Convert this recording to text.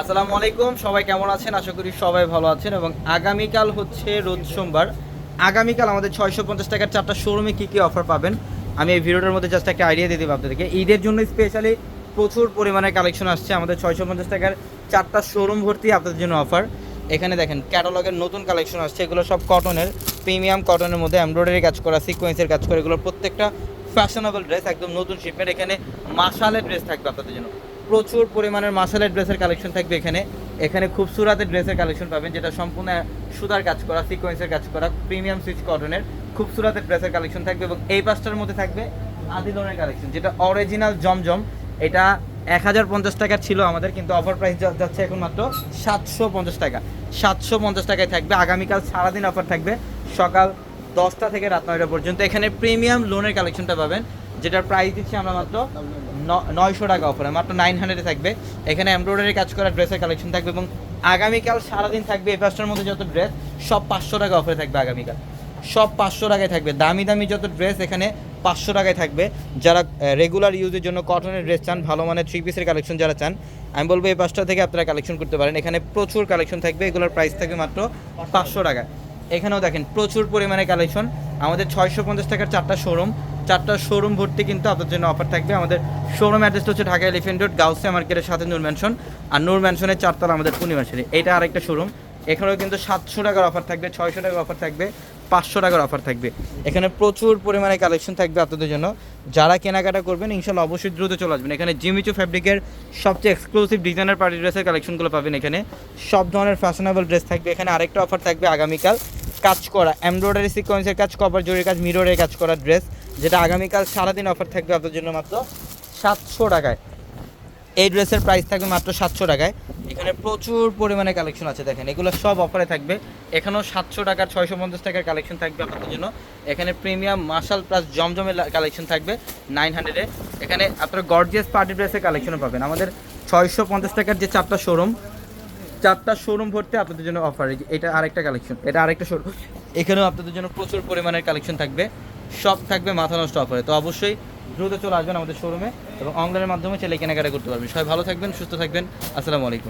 আসসালামু আলাইকুম, সবাই কেমন আছেন? আশা করি সবাই ভালো আছেন এবং আগামীকাল হচ্ছে রোজ সোমবার। আগামীকাল আমাদের ছয়শো পঞ্চাশ টাকার চারটা শোরুমে কী কী অফার পাবেন? আমি এই ভিডিওটার মধ্যে জাস্ট একটা আইডিয়া দিয়ে দেবো আপনাদেরকে। ঈদের জন্য স্পেশালি প্রচুর পরিমাণে কালেকশন আসছে। আমাদের ছয়শো পঞ্চাশ টাকার চারটা শোরুম ভর্তি আপনাদের জন্য অফার এখানে দেখেন ক্যাটালগের নতুন কালেকশন আসছে। এগুলো সব কটনের প্রিমিয়াম কটনের মধ্যে এমব্রয়ডারি কাজ করা সিকোয়েন্সের কাজ করা। এগুলো প্রত্যেকটা ফ্যাশনেবল ড্রেস একদম নতুন শিপমেন্ট এখানে মাসালের ড্রেস থাকবে আপনাদের জন্য। প্রচুর পরিমাণের মাসালের ড্রেসের কালেকশন থাকবে এখানে। এখানে খুব সুরাতের ড্রেসের কালেকশন পাবেন, যেটা সম্পূর্ণ সুতার কাজ করা সিকোয়েন্সের কাজ করা প্রিমিয়াম সুইচ কটনের খুব সুরাতের ড্রেসের কালেকশন থাকবে এবং এই পাঁচটার মধ্যে থাকবে আদিলনের কালেকশন যেটা অরিজিনাল জমজম। এটা এক হাজার পঞ্চাশ টাকার ছিল আমাদের, কিন্তু অফার প্রাইস যাচ্ছে এখন মাত্র সাতশো পঞ্চাশ টাকা। সাতশো পঞ্চাশ টাকায় থাকবে, আগামীকাল সারাদিন অফার থাকবে, সকাল দশটা থেকে রাত নয়টা পর্যন্ত। এখানে প্রিমিয়াম লোনের কালেকশনটা পাবেন যেটার প্রাইস দিচ্ছি আমরা মাত্র নয়শো টাকা অফারে মাত্র নাইন হান্ড্রেডে থাকবে। এখানে এমব্রয়ডারি কাজ করা ড্রেসের কালেকশন থাকবে এবং আগামীকাল সারাদিন থাকবে এই পাঁচটার মধ্যে যত ড্রেস সব পাঁচশো টাকা অফারে থাকবে আগামীকাল। সব পাঁচশো টাকায় থাকবে। দামি দামি যত ড্রেস এখানে পাঁচশো টাকায় থাকবে। যারা রেগুলার ইউজের জন্য কটনের ড্রেস চান, ভালো মানের থ্রি পিসের কালেকশন যারা চান, আমি বলব এই পাঁচটা থেকে আপনারা কালেকশন করতে পারেন। এখানে প্রচুর কালেকশন থাকবে, এগুলোর প্রাইস থাকবে মাত্র পাঁচশো টাকা এখানেও দেখেন প্রচুর পরিমাণে কালেকশন আমাদের ছয়শো পঞ্চাশ টাকার চারটা শোরুম চারটা শোরুম ভর্তি কিন্তু আপনাদের জন্য অফার থাকবে। আমাদের শোরুম অ্যাড্রেসটা হচ্ছে ঢাকা এলিফেন্ট রোড গাউসিয়া মার্কেটের সাথে নূর ম্যানশন আর নূর ম্যানশনের চারতলা আমাদের পূর্ণিমাশারি এটা আরেকটা শোরুম এখানেও কিন্তু সাতশো টাকার অফার থাকবে, ছয়শো টাকার অফার থাকবে, পাঁচশো টাকার অফার থাকবে। এখানে প্রচুর পরিমাণে কালেকশন থাকবে আপনাদের জন্য। যারা কেনাকাটা করবেন, ইনশাল্লাহ অবশ্যই দ্রুত চলে আসবেন। এখানে জিমিচু ফ্যাব্রিকের সবচেয়ে এক্সক্লুসিভ ডিজাইনার পার্টি ড্রেসের কালেকশনগুলো পাবেন এখানে। সব ধরনের ফ্যাশনেবল ড্রেস থাকবে। এখানে আরেকটা অফার থাকবে আগামীকাল। কাজ করা এমব্রয়ডারি সিকোয়েন্সের কাজ কভার জরির কাজ মিররের কাজ করা ড্রেস যেটা আগামীকাল সারাদিন অফার থাকবে আপনাদের জন্য মাত্র সাতশো টাকায়। এই ড্রেসের প্রাইস থাকবে মাত্র সাতশো টাকায়। এখানে প্রচুর পরিমাণে কালেকশন আছে দেখেন, এগুলো সব অফারে থাকবে। এখানেও সাতশো টাকার ছয়শো পঞ্চাশ টাকার কালেকশন থাকবে আপনাদের জন্য। এখানে প্রিমিয়াম মার্শাল প্লাস জমজমের কালেকশন থাকবে নাইন হান্ড্রেডে এখানে আপনারা গর্জিয়াস পার্টি ড্রেসের কালেকশনও পাবেন। আমাদের ছয়শো পঞ্চাশ টাকার যে চারটা শোরুম চারটা শোরুম ভর্তি আপনাদের জন্য অফার এটা আরেকটা কালেকশন এটা আরেকটা শোরুম এখানেও আপনাদের জন্য প্রচুর পরিমাণের কালেকশন থাকবে, সব থাকবে মাথা নষ্ট অফারে তো অবশ্যই দ্রুত চলে আসবেন আমাদের শোরুমে এবং অনলাইনের মাধ্যমে চাইলে কেনাকাটা করতে পারবেন। সবাই ভালো থাকবেন, সুস্থ থাকবেন, আসসালামু আলাইকুম।